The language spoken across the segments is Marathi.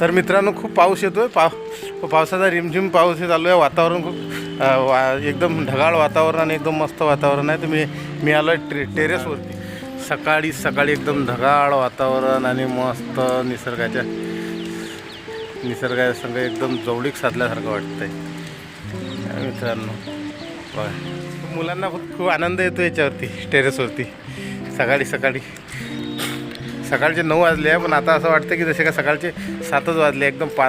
तर मित्रांनो खूप पाऊस येतो आहे पाव पावसाचा रिमझिम पाऊस हे चालू आहे. वातावरण खूप वा एकदम ढगाळ वातावरण आणि एकदम मस्त वातावरण आहे. तुम्ही मी आलो आहे टे टेरेसवरती. सकाळी सकाळी एकदम ढगाळ वातावरण आणि मस्त निसर्गाच्या निसर्गाच्या संग एकदम जवळीक साधल्यासारखं वाटतं आहे मित्रांनो बघा. मुलांना खूप खूप आनंद येतो याच्यावरती टेरेसवरती. सकाळी सकाळी. सकाळचे नऊ वाजले आहे पण आता असं वाटतं की जसे का सकाळचे सातच वाजले एकदम पा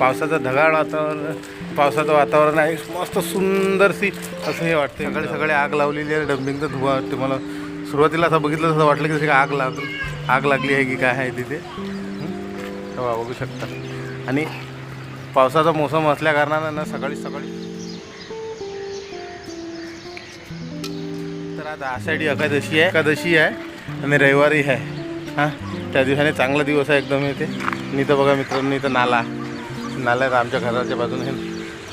पावसाचं ढगाळ वातावरण पावसाचं वातावरण आहे. मस्त सुंदरशी असं हे वाटतं. सकाळी सकाळी आग लावलेली आहे. डम्पिंगचं धुवा वाटते मला. सुरुवातीला असं बघितलं तसं वाटलं की जसे का आग लाग आग लागली आहे की काय आहे तिथे. तेव्हा बघू शकता. आणि पावसाचा मोसम असल्या कारणानं ना सकाळी सकाळी तर आज आषाढी एकादशी आहे. एकादशी आहे आणि रविवारी आहे. हां त्या दिवसाने चांगला दिवस आहे एकदम इथे. मी तर बघा मित्रांनो इथं नाला. नाला आहे आमच्या घराच्या बाजूने. हे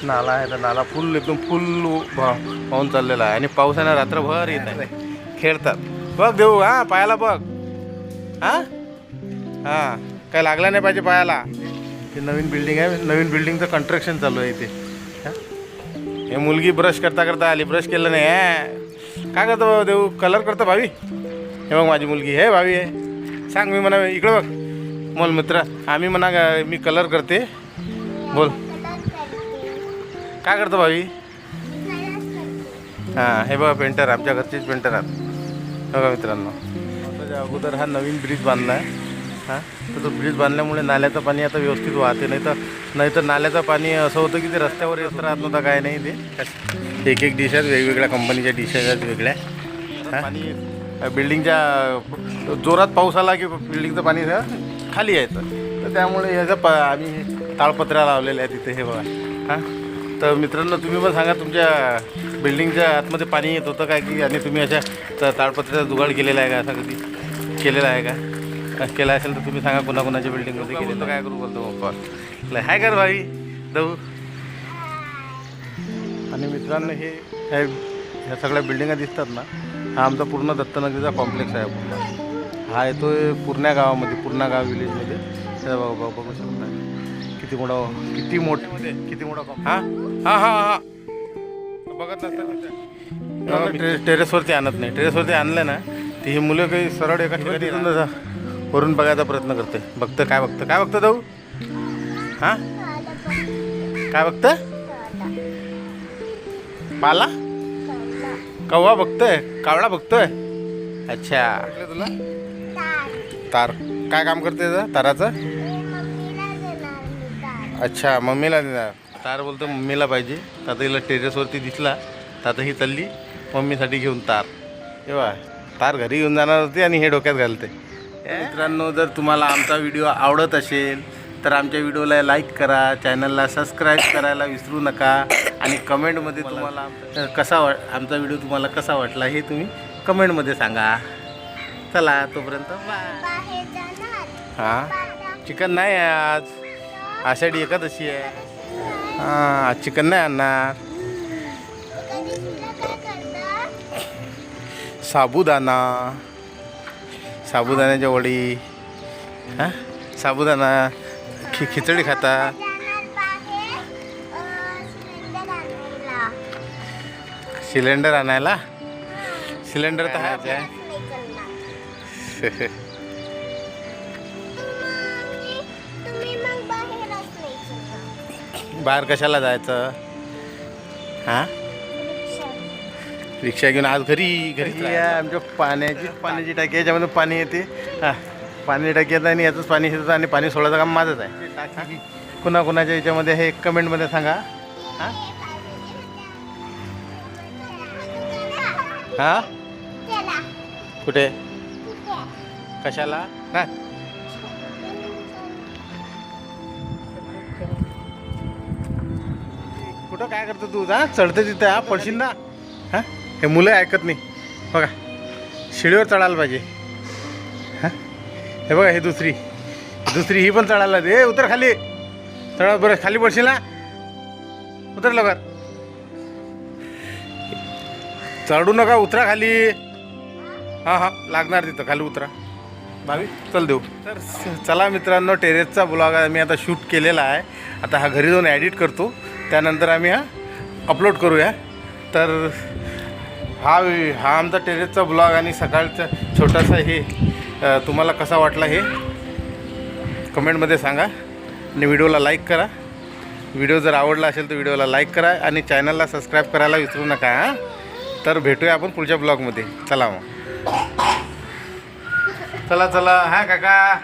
नाला आहे तर नाला फुल एकदम फुल भा- वाहून चाललेला आहे. आणि पावसाने रात्रभर येत आहे. खेळतात. बघ देऊ हां पायाला बघ. हां? हां काय लागला नाही पाहिजे पायाला. ते नवीन बिल्डिंग आहे. नवीन बिल्डिंगचं कन्स्ट्रक्शन चालू आहे इथे. हां? हे मुलगी ब्रश करता करता आली. ब्रश केलं नाही काय करतो देऊ? कलर करतो भावी. हे बघ माझी मुलगी. हे भावी आहे सांग मी म्हणा इकडं बघ. बोल मित्र आम्ही म्हणा मी कलर करते. बोल. काय करतो भावी हां हे बघा पेंटर आमच्या घरचेच पेंटर आहात. बघा मित्रांनो. त्याच्या अगोदर हा नवीन ब्रिज बांधला आहे हां तर तो ब्रिज बांधल्यामुळे नाल्याचं पाणी आता व्यवस्थित वाहते. नाही तर नाही तर नाल्याचं पाणी असं होतं की ते रस्त्यावर येत राहत नव्हतं काय नाही ते. एक एक डिश आहेत वेगवेगळ्या कंपनीच्या डिशेस आहेत वेगळ्या. हां? बिल्डिंगच्या जोरात पाऊस आला की बिल्डिंगचं पाणी खाली यायचं तर त्यामुळे ह्याचं प आम्ही ताळपत्र्या लावलेल्या आहेत तिथे हे बघा. हां? तर मित्रांनो तुम्ही पण सांगा तुमच्या बिल्डिंगच्या आतमध्ये पाणी येत होतं काय की आणि तुम्ही अशा त- ताडपत्र्याचा जुगाड केलेला आहे का? असा कधी केलेला आहे का? केला असेल तर तुम्ही सांगा कोणाकोणाच्या बिल्डिंगमध्ये केलं तर काय करू बोलतो पप्पा हाय कर भाई दऊ आणि मित्रांनो हे ह्या सगळ्या बिल्डिंगा दिसतात ना हा आमचा पूर्ण दत्तनगरीचा कॉम्प्लेक्स आहे. पूर्ण हा येतो पूर्णा गावामध्ये पूर्णा गाव विलेजमध्ये हे बघा शकता किती मोठा किती मोठे किती मोठा हां हां हां हां. बघत नसतात टे टेरेसवरती आणत नाही. टेरेसवरती आणलं ना ती ही मुलं काही सरळ एका ठिकाणी वरून बघायचा प्रयत्न करते. बघतं काय बघतं काय बघतं जाऊ? हां? काय बघतं? पाला? कव्वा बघतोय कावळा बघतोय. अच्छा. तुला? तार. काय काम करते त्याचं? ताराचं? अच्छा मम्मीला देणार. तार बोलतो मम्मीला पाहिजे. तर आता हिला टेरेसवरती दिसला. तर आता ही चालली. मम्मीसाठी घेऊन तार. तेव्हा तार घरी घेऊन जाणार होती आणि हे डोक्यात घालते. मित्रांनो जर तुम्हाला आमचा व्हिडिओ आवडत असेल तर आमच्या व्हिडिओला लाईक करा. चॅनलला सबस्क्राईब करायला विसरू नका. आणि कमेंटमध्ये तुम्हाला कसा वा आमचा व्हिडिओ तुम्हाला कसा वाटला हे तुम्ही कमेंटमध्ये सांगा. चला तोपर्यंत बाय हां? चिकन नाही आहे आज. आषाढी एकादशी आहे. हां आज चिकन नाही आणणार. साबुदाणा. साबुदाण्याच्या वडी. हां? साबुदाणा. खि खिचडी खाता. सिलेंडर आणायला? सिलेंडर तर आहे. बाहेर कशाला जायचं? हां? रिक्षा घेऊन आज घरी घरी आमच्या पाण्याची पाण्याची टाकी याच्यामध्ये पाणी येते. हां पाणी टाकी येतं आणि याचंच पाणी येतं आणि पाणी सोडायचं काम माझंच आहे. टाकी. कुणाकुणाच्या याच्यामध्ये हे कमेंटमध्ये सांगा. हां? हां? कुठे? कशाला? नाही. कुठं काय करतो तू? जा चढते तिथे हा पडशील ना? हां? हे मुलं ऐकत नाही. बघा शिडीवर चढायला पाहिजे. हां? हे बघा हे दुसरी. दुसरी ही पण चढायला दे. उतर खाली. चढा बरं खाली पडशील ना? उतर लवकर. चढू नका उतरा खाली. हां हां लागणार तिथं खाली उतरा. भावी चल देऊ. तर चला मित्रांनो टेरेसचा ब्लॉग आम्ही आता शूट केलेला आहे. आता हा घरी जाऊन ॲडिट करतो. त्यानंतर आम्ही हा अपलोड करूया. तर हा हा आमचा टेरेसचा ब्लॉग आणि सकाळचा छोटासा हे तुम्हाला कसा वाटला हे कमेंटमध्ये सांगा. आणि व्हिडिओला लाईक करा. व्हिडिओ जर आवडला असेल तर व्हिडिओला लाईक करा आणि चॅनलला सबस्क्राईब करायला विसरू नका हां. तर भेटूया आपण पुढच्या ब्लॉगमध्ये. चला मग. चला चला. हा काका.